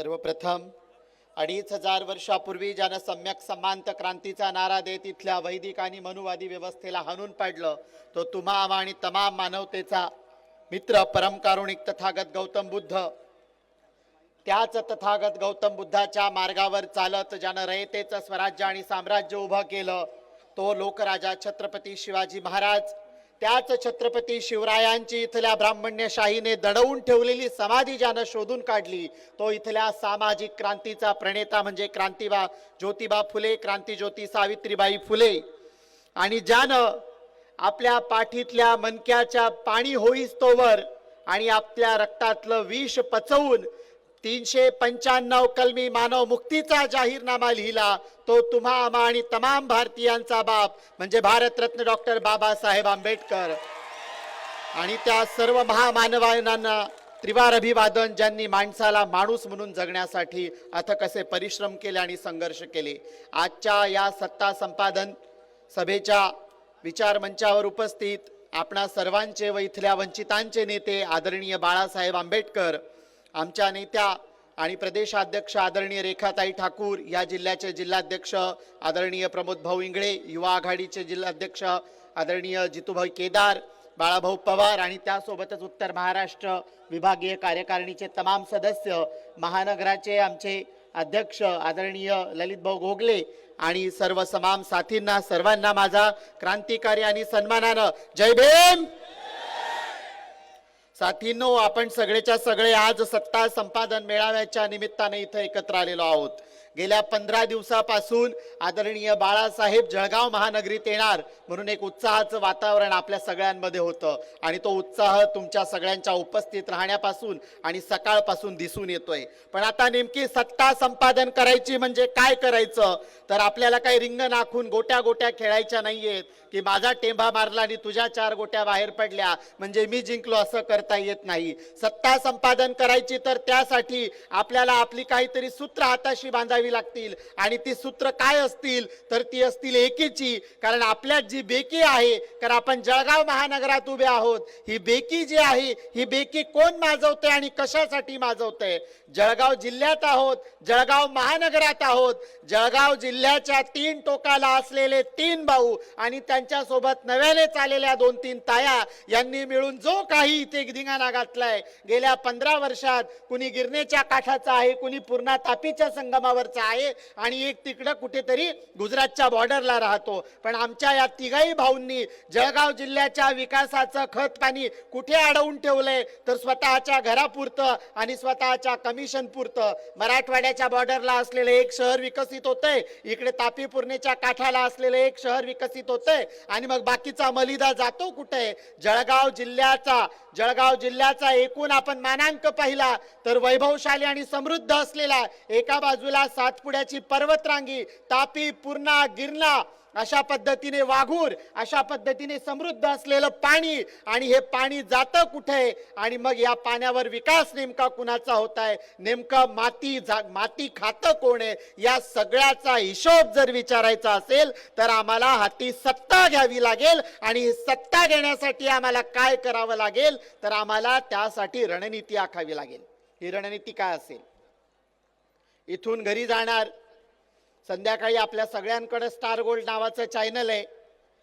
सर्वप्रथम अडीच हजार वर्षापूर्वी ज्यानं सम्यक समांत क्रांतीचा नारा देत इथल्या वैदिक आणि मनुवादी व्यवस्थेला हाणून पाडलं तो तुमाम आणि तमाम मानवतेचा मित्र परमकारुणिक तथागत गौतम बुद्ध. त्याच तथागत गौतम बुद्धाच्या मार्गावर चालत ज्यानं रयतेचं स्वराज्य आणि साम्राज्य उभं केलं तो लोकराजा छत्रपती शिवाजी महाराज त्याच छत्रपती शिवरायांची इथल्या ब्राह्मण्यशाहीने दडवून ठेवलेली समाधी ज्यानं शोधून काढली तो इथल्या सामाजिक क्रांतीचा प्रणेता म्हणजे क्रांतीबा ज्योतिबा फुले क्रांतीज्योती सावित्रीबाई फुले. आणि ज्यानं आपल्या पाठीतल्या मनक्याच्या पाणी होईस्तोवर आणि आपल्या रक्तातलं विष पचवून तीनशे पंच्याण्णव कलमी मानव मुक्तीचा जाहीरनामा लिहिला तो तुम्हा आम्हा आणि तमाम भारतीयांचा बाप म्हणजे भारतरत्न डॉक्टर बाबासाहेब आंबेडकर. आणि त्या सर्व महामानवांना त्रिवार अभिवादन ज्यांनी माणसाला माणूस म्हणून जगण्यासाठी अथक असे परिश्रम केले आणि संघर्ष केले. आजच्या या सत्ता संपादन सभेच्या विचार मंचावर उपस्थित आपणा सर्वांचे व इथल्या वंचितांचे नेते आदरणीय बाळासाहेब आंबेडकर आमच्या नेत्या आणि प्रदेशाध्यक्ष आदरणीय रेखाताई ठाकूर या जिल्ह्याचे जिल्हाध्यक्ष आदरणीय प्रमोद भाऊ इंगळे युवा आघाडीचे जिल्हाध्यक्ष आदरणीय जितूभाई केदार बाळाभाऊ पवार आणि त्यासोबतच उत्तर महाराष्ट्र विभागीय कार्यकारिणीचे तमाम सदस्य महानगराचे आमचे अध्यक्ष आदरणीय ललितभाऊ गोगले आणि सर्व समाम साथींना सर्वांना माझा क्रांतिकारी आणि सन्मानानं जय भीम! साथींनो आपण सगळेच्या सगळे आज सत्ता संपादन मेळाव्याच्या निमित्ताने इथं एकत्र आलेलो आहोत. गेल्या पंधरा दिवसापासून आदरणीय बाळासाहेब जळगाव महानगरीत येणार म्हणून एक उत्साहाचं वातावरण आपल्या सगळ्यांमध्ये होतं. आणि तो उत्साह तुमच्या सगळ्यांच्या उपस्थित राहण्यापासून आणि सकाळपासून दिसून येतोय. पण आता नेमकी सत्ता संपादन करायची म्हणजे काय करायचं? तर आपल्याला काही रिंग नाखून गोट्या गोट्या खेळायच्या नाहीयेत की माझा टेंभा मारला आणि तुझ्या चार गोट्या बाहेर पडल्या म्हणजे मी जिंकलो असं करता येत नाही. सत्ता संपादन करायची तर त्यासाठी आपल्याला आपली काहीतरी सूत्र हाताशी बांधावी लागतील आणि ती सूत्र काय असतील तर ती असतील एकीची. कारण आपल्यात जी बेकी आहे कारण आपण जळगाव महानगरात उभे आहोत ही बेकी जी आहे ही बेकी कोण माजवते आणि कशासाठी माजवते? जळगाव जिल्ह्यात आहोत जळगाव महानगरात आहोत जळगाव जिल्ह्याच्या तीन टोकाला असलेले तीन भाऊ आणि त्यांच्यासोबत चाललेल्या दोन तीन ताया यांनी मिळून जो काही इथे धिंगाणा घातलाय गेल्या पंधरा वर्षात कुणी गिरणेच्या काठाचा आहे कुणी पूर्णा तापीच्या संगमावर संगमावरचा आहे आणि एक तिकडं कुठेतरी गुजरातच्या बॉर्डरला राहतो. पण आमच्या या तिघाही भाऊंनी जळगाव जिल्ह्याच्या विकासाचं खत पाणी कुठे अडवून ठेवलंय तर स्वतःच्या घरापुरतं आणि स्वतःच्या कमिशन पुरतं. मराठवाड्याच्या बॉर्डरला असलेलं एक शहर विकसित होतंय इकडे तापी पूर्णेच्या काठाला असलेलं एक शहर विकसित होतंय आणि मग बाकीचा मलिदा जातो कुठे? जळगाव जिल्ह्याचा जळगाव जिल्ह्याचा एकूण आपण मानांक पाहिला तर वैभवशाली आणि समृद्ध असलेला एका बाजूला सातपुड्याची पर्वतरांगी तापी पूर्णा गिरणा अशा पद्धतीने वाघूर अशा पद्धतीने समृद्ध असलेलं पाणी आणि हे पाणी जातं कुठे? आणि मग या पाण्यावर विकास नेमका कुणाचा होत आहे? नेमकं माती झा माती खातं कोण आहे? या सगळ्याचा हिशोब जर विचारायचा असेल तर आम्हाला हाती सत्ता घ्यावी लागेल आणि ही सत्ता घेण्यासाठी आम्हाला काय करावं लागेल? तर आम्हाला त्यासाठी रणनीती आखावी लागेल. ही रणनीती काय असेल? इथून घरी जाणार संध्याकाळी आपल्या सगळ्यांकडे स्टार गोल्ड नावाचं चॅनल आहे.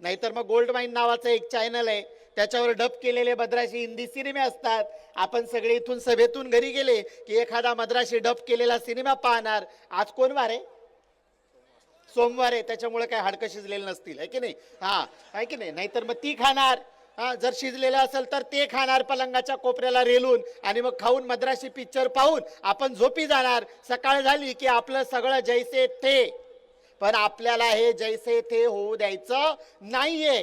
नाहीतर मग गोल्ड माईन नावाचं एक चॅनल आहे. त्याच्यावर डब केलेले मद्राशी हिंदी सिनेमे असतात. आपण सगळे इथून सभेतून घरी गेले की एखादा मद्राशी डब केलेला सिनेमा पाहणार. आज कोण वार आहे? सोमवार आहे. त्याच्यामुळे काय हाडकं शिजलेलं नसतील आहे की नाही? हा आहे की नाही? नाहीतर मग ती खाणार. हा जर शिजलेलं असेल तर ते खाणार पलंगाच्या कोपऱ्याला रेलून आणि मग खाऊन मद्रासी पिक्चर पाहून आपण झोपी जाणार. सकाळ झाली की आपलं सगळं जैसे थे. पण आपल्याला हे जैसे थे होऊ द्यायचं नाहीये.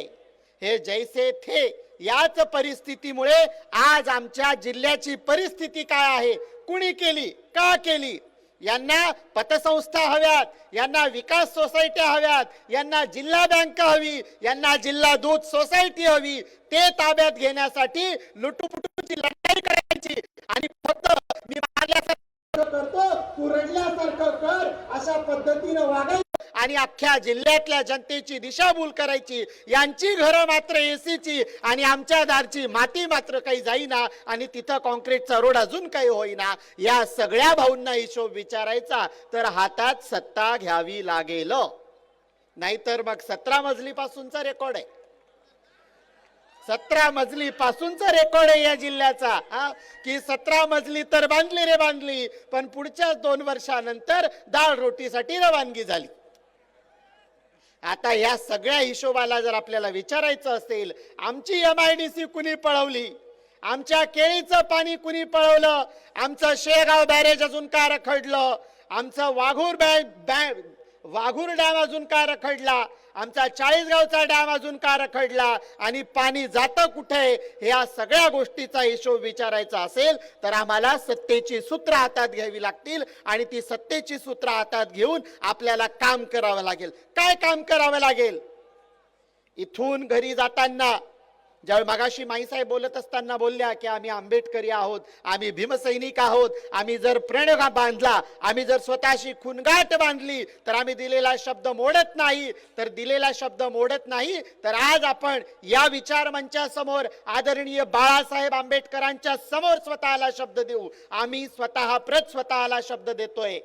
हे जैसे थे याच परिस्थितीमुळे आज आमच्या जिल्ह्याची परिस्थिती काय आहे? कुणी केली? का केली? यांना पतसंस्था हव्यात यांना विकास सोसायट्या हव्यात यांना जिल्हा बँक हवी यांना जिल्हा दूध सोसायटी हवी ते ताब्यात घेण्यासाठी लुटूपुटूची लढाई करायची. आणि फक्त मी मारल्यासारखं करतो तू रडल्यासारखं कर अशा पद्धतीनं वागायचं. आणि अख्ख्या जिल्ह्यातल्या जनतेची दिशाभूल करायची. यांची घरं मात्र एसीची आणि आमच्या दारची माती मात्र काही जाईना आणि तिथं कॉन्क्रीटचा रोड अजून काही होईना. या सगळ्या भाऊंना हिशोब विचारायचा तर हातात सत्ता घ्यावी लागेल. नाहीतर मग सतरा मजली पासूनचा रेकॉर्ड आहे. सतरा मजली पासूनचा रेकॉर्ड आहे या जिल्ह्याचा. हा? की सतरा मजली तर बांधली रे बांधली पण पुढच्या दोन वर्षानंतर डाळ रोटीसाठी रवानगी झाली. आता या सगळ्या हिशोबाला जर आपल्याला विचारायचं असेल आमची एम आय डी सी कुणी पळवली? आमच्या केळीचं पाणी कुणी पळवलं? आमचं शेगाव बॅरेज अजून का रखडलं? आमचं वाघूर बॅ बॅ वाघूर डॅम अजून का रखडला? आमचा चाळीसगावचा डॅम अजून का रखडला आणि पाणी जातं कुठे ह्या सगळ्या गोष्टीचा हिशोब विचारायचा असेल तर आम्हाला सत्तेची सूत्र हातात घ्यावी लागतील आणि ती सत्तेची सूत्र हातात घेऊन आपल्याला काम करावं लागेल. काय काम करावं लागेल? इथून घरी जाताना ज्यावेळी मागाशी माईसाहेब बोलत असताना बोलल्या की आम्ही आंबेडकरी आहोत आम्ही भीमसैनिक आहोत आम्ही जर प्रण बांधला आम्ही जर स्वतःशी खुनगाट बांधली तर आम्ही दिलेला शब्द मोडत नाही. तर दिलेला शब्द मोडत नाही. तर आज आपण या विचार मंचासमोर आदरणीय बाळासाहेब आंबेडकरांच्या समोर स्वतःला शब्द देऊ. आम्ही स्वतः प्रत स्वतःला शब्द देतोय.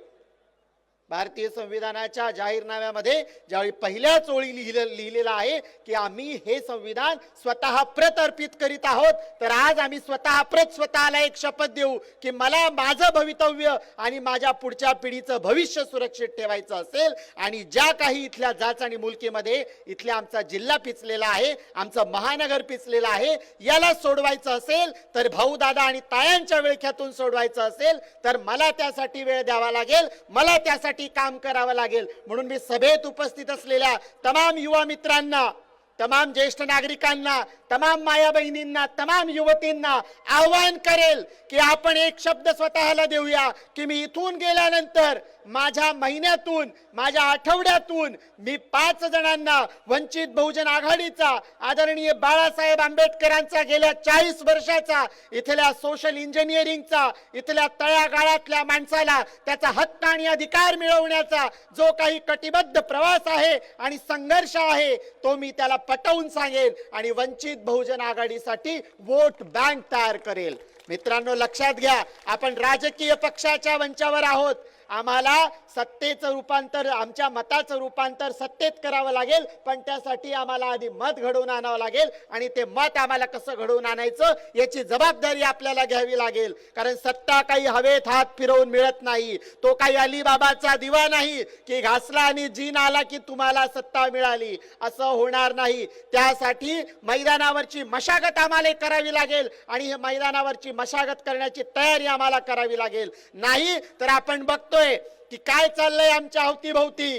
भारतीय संविधानाच्या जाहीरनाम्यामध्ये ज्यावेळी पहिल्या चोळी लिहिलं लिहिलेलं आहे की आम्ही हे संविधान स्वतः प्रत अर्पित करीत आहोत तर आज आम्ही स्वतः प्रत स्वतःला एक शपथ देऊ की मला माझं भवितव्य आणि माझ्या पुढच्या पिढीचं भविष्य सुरक्षित ठेवायचं असेल. आणि ज्या काही इथल्या जाच आणि मुलकीमध्ये इथल्या आमचा जिल्हा पिचलेला आहे आमचं महानगर पिचलेलं आहे याला सोडवायचं असेल तर भाऊ दादा आणि तायांच्या विळख्यातून सोडवायचं असेल तर मला त्यासाठी वेळ द्यावा लागेल मला त्यासाठी काम करावं लागेल. म्हणून मी सभेत उपस्थित असलेल्या तमाम युवा मित्रांना तमाम ज्येष्ठ नागरिकांना तमाम माया बहिणींना तमाम युवतींना आवाहन करेल की आपण एक शब्द स्वतःला देऊया की मी इथून गेल्यानंतर माझ्या महिन्यातून माझ्या आठवड्यातून मी पाच जणांना वंचित बहुजन आघाडीचा आदरणीय बाळासाहेब आंबेडकरांचा गेल्या चाळीस वर्षाचा इथल्या सोशल इंजिनिअरिंगचा इथल्या तळागाळातल्या माणसाला त्याचा हक्क आणि अधिकार मिळवण्याचा जो काही कटिबद्ध प्रवास आहे आणि संघर्ष आहे तो मी त्याला पटवून सांगेन आणि वंचित बहुजन आघाडीसाठी वोट बँक तयार करेल. मित्रांनो लक्षात घ्या आपण राजकीय पक्षाच्या मंचावर आहोत. आम्हाला सत्तेचं रूपांतर आमच्या मताचं रूपांतर सत्तेत करावं लागेल पण त्यासाठी आम्हाला आधी मत घडवून आणावं लागेल आणि ते मत आम्हाला कसं घडवून आणायचं याची जबाबदारी आपल्याला घ्यावी लागेल. कारण सत्ता काही हवेत हात फिरवून मिळत नाही. तो काही अलीबाबाचा दिवा नाही की घासला आणि जीन आला की तुम्हाला सत्ता मिळाली. असं होणार नाही. त्यासाठी मैदानावरची मशागत आम्हाला करावी लागेल आणि हे मैदानावरची मशागत करण्याची तयारी आम्हाला करावी लागेल. नाही तर आपण बघतोय की काय चाललंय आमच्या अवतीभोवती?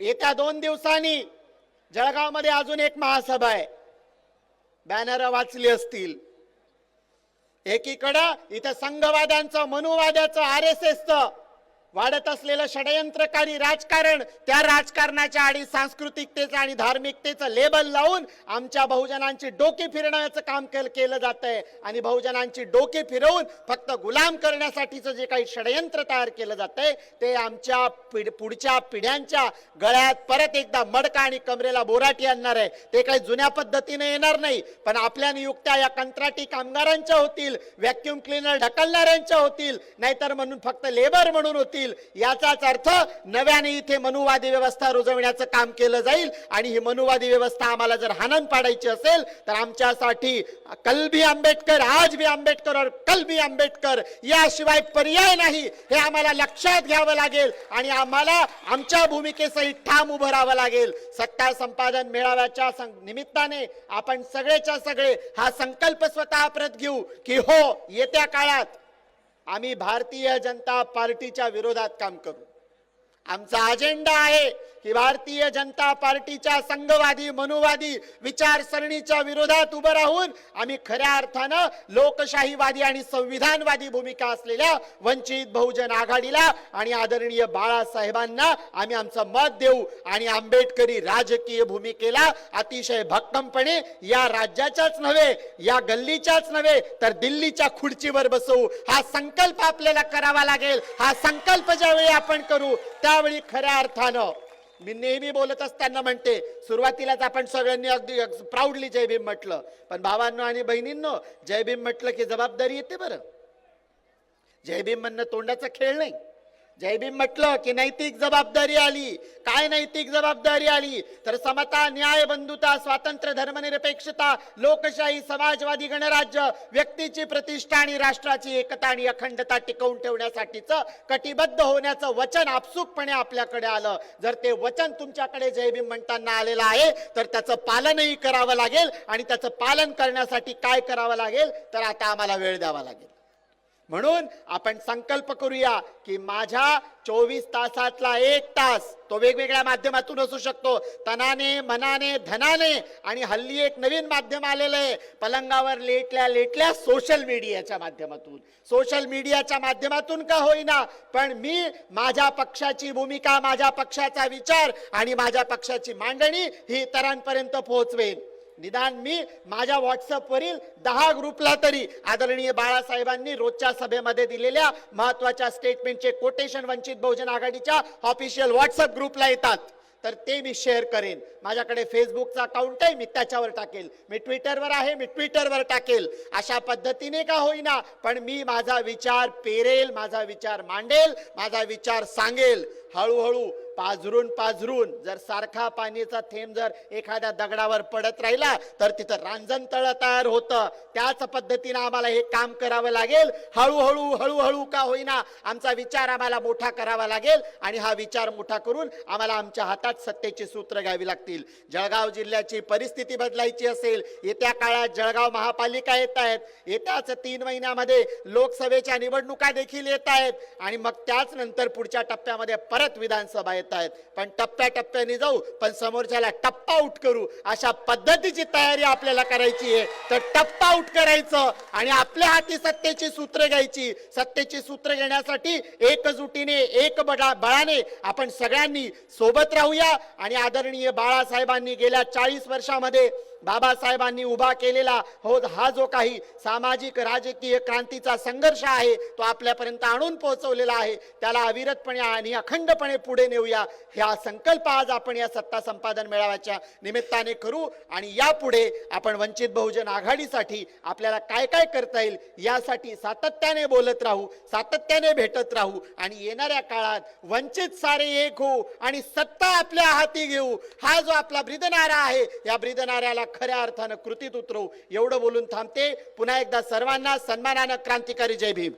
येत्या दोन दिवसांनी जळगावमध्ये अजून एक महासभा आहे. बॅनर वाचली असतील. एकीकडं इथं संघवाद्यांचं मनुवाद्याचं आर एस एसचं वाढत असलेलं षडयंत्रकारी राजकारण त्या राजकारणाच्या आणि सांस्कृतिकतेचं आणि धार्मिकतेचं लेबल लावून आमच्या बहुजनांची डोके फिरण्याचं काम केल- केलं जात आहे आणि बहुजनांची डोके फिरवून फक्त गुलाम करण्यासाठीचं जे काही षडयंत्र तयार केलं जात आहे ते आमच्या पिढ- पुढच्या पिढ्यांच्या गळ्यात परत एकदा मडका आणि कमरेला बोराटी आणणार आहे. ते काही जुन्या पद्धतीने येणार नाही पण आपल्या नियुक्त्या या कंत्राटी कामगारांच्या होतील व्हॅक्युम क्लिनर ढकलणाऱ्यांच्या होतील नाहीतर म्हणून फक्त लेबर म्हणून होतील. याचाच अर्थ नव्याने इथे मनुवादी व्यवस्था रुजवण्याचं काम केलं जाईल आणि ही मनुवादी व्यवस्था आम्हाला जर हानन पाडायची असेल तर आमच्यासाठी कल भी आंबेडकर आज भी आंबेडकर और कल भी आंबेडकर याशिवाय पर्याय नाही हे आम्हाला लक्षात घ्यावं लागेल आणि आम्हाला आमच्या भूमिकेसहित ठाम उभं राहावं लागेल. सत्ता संपादन मेळाव्याच्या निमित्ताने आपण सगळेच्या सगळे हा संकल्प स्वतः प्रत घेऊ की हो येत्या काळात आम्ही भारतीय जनता पार्टीच्या विरोधात काम करू. आमचा अजेंडा आहे की भारतीय जनता पार्टीच्या संघवादी मनुवादी विचारसरणीच्या विरोधात उभं राहून आम्ही खऱ्या अर्थानं लोकशाहीवादी आणि संविधानवादी भूमिका असलेल्या वंचित बहुजन आघाडीला आणि आदरणीय बाळासाहेबांना आम्ही आमचं मत देऊ आणि आंबेडकरी राजकीय भूमिकेला अतिशय भक्कमपणे या राज्याच्याच नव्हे या गल्लीच्याच नव्हे तर दिल्लीच्या खुर्चीवर बसवू. हा संकल्प आपल्याला करावा लागेल. हा संकल्प ज्यावेळी आपण करू त्यावेळी खऱ्या अर्थानं मी नेहमी बोलत असताना म्हणते सुरुवातीलाच आपण सगळ्यांनी अगदी प्राऊडली जय भीम म्हटलं. पण भावांनो आणि बहिणींनो जय भीम म्हटलं की जबाबदारी येते बरं. जय भीम म्हणणं तोंडाचा खेळ नाही. जयभीम म्हटलं की नैतिक जबाबदारी आली. काय नैतिक जबाबदारी आली? तर समता न्याय बंधुता स्वातंत्र्य धर्मनिरपेक्षता लोकशाही समाजवादी गणराज्य व्यक्तीची प्रतिष्ठा आणि राष्ट्राची एकता आणि अखंडता टिकवून ठेवण्यासाठीच कटिबद्ध होण्याचं वचन आपसुकपणे आपल्याकडे आलं. जर ते वचन तुमच्याकडे जयभीम म्हणताना आलेलं आहे तर त्याचं पालनही करावं लागेल आणि त्याचं पालन करण्यासाठी काय करावं लागेल? तर आता आम्हाला वेळ द्यावा लागेल. म्हणून आपण संकल्प करूया की माझ्या चोवीस तासातला एक तास तो वेगवेगळ्या माध्यमातून असू शकतो. तनाने मनाने धनाने आणि हल्ली एक नवीन माध्यम आलेलं आहे. पलंगावर लेटल्या लेटल्या सोशल मीडियाच्या माध्यमातून. सोशल मीडियाच्या माध्यमातून का होईना पण मी माझ्या पक्षाची भूमिका माझ्या पक्षाचा विचार आणि माझ्या पक्षाची मांडणी ही इतरांपर्यंत पोहोचवेन. निदान मी माझ्या व्हॉट्सअपवरील दहा ग्रुपला तरी आदरणीय बाळासाहेबांनी रोजच्या सभेमध्ये दिलेल्या महत्त्वाच्या स्टेटमेंटचे कोटेशन वंचित बहुजन आघाडीच्या ऑफिशियल व्हॉट्सअप ग्रुपला येतात. तर ते मी शेअर करेन. माझ्याकडे फेसबुकचा अकाउंट आहे मी त्याच्यावर टाकेल. मी ट्विटरवर आहे मी ट्विटरवर टाकेल. अशा पद्धतीने का होईना पण मी माझा विचार पेरेल माझा विचार मांडेल माझा विचार सांगेल. हळूहळू पाझरून पाझरून जर सारखा पाणीचा थेंब जर एखाद्या दगडावर पडत राहिला तर तिथं रांजण तळ तयार होतं. त्याच पद्धतीनं आम्हाला हे काम करावं लागेल. हळूहळू हळूहळू का होईना आमचा विचार आम्हाला मोठा करावा लागेल आणि हा विचार मोठा करून आम्हाला आमच्या हातात सत्तेची सूत्र घ्यावी लागतील. जळगाव जिल्ह्याची परिस्थिती बदलायची असेल येत्या काळात जळगाव महापालिका येत आहेत. येत्याच तीन महिन्यामध्ये लोकसभेच्या निवडणुका देखील येत आहेत. आणि मग त्याच नंतर पुढच्या टप्प्यामध्ये परत विधानसभा येत आहेत पण टप्प्याटप्प्याने जाऊ पण समोरच्याला टप्पा आउट करू. अशा पद्धतीची तयारी आपल्याला करायची आहे. तर टप्पा आउट करायचं आणि आपल्या हाती सत्तेची सूत्र घ्यायची. सत्तेची सूत्र घेण्यासाठी एकजुटीने एक बडा बळाने आपण सगळ्यांनी सोबत राहूया. आणि आदरणीय बाळासाहेबांनी गेल्या चाळीस वर्षामध्ये बाबासाहेबांनी उभा केलेला हो हा जो काही सामाजिक राजकीय क्रांतीचा संघर्ष आहे तो आपल्यापर्यंत आणून पोहोचवलेला आहे. त्याला अविरतपणे आणि अखंडपणे पुढे नेऊया. ह्या संकल्प आज आपण या सत्ता संपादन मेळाव्याच्या निमित्ताने करू आणि यापुढे आपण वंचित बहुजन आघाडीसाठी आपल्याला काय काय करता येईल यासाठी सातत्याने बोलत राहू सातत्याने भेटत राहू आणि येणाऱ्या काळात वंचित सारे एक होऊ आणि सत्ता आपल्या हाती घेऊ. हा जो आपला ब्रिदनारा आहे या ब्रिदनाऱ्याला खऱ्या अर्थानं कृतीत उतरवू. एवढं बोलून थांबते. पुन्हा एकदा सर्वांना सन्मानानं क्रांतिकारी जय भीम.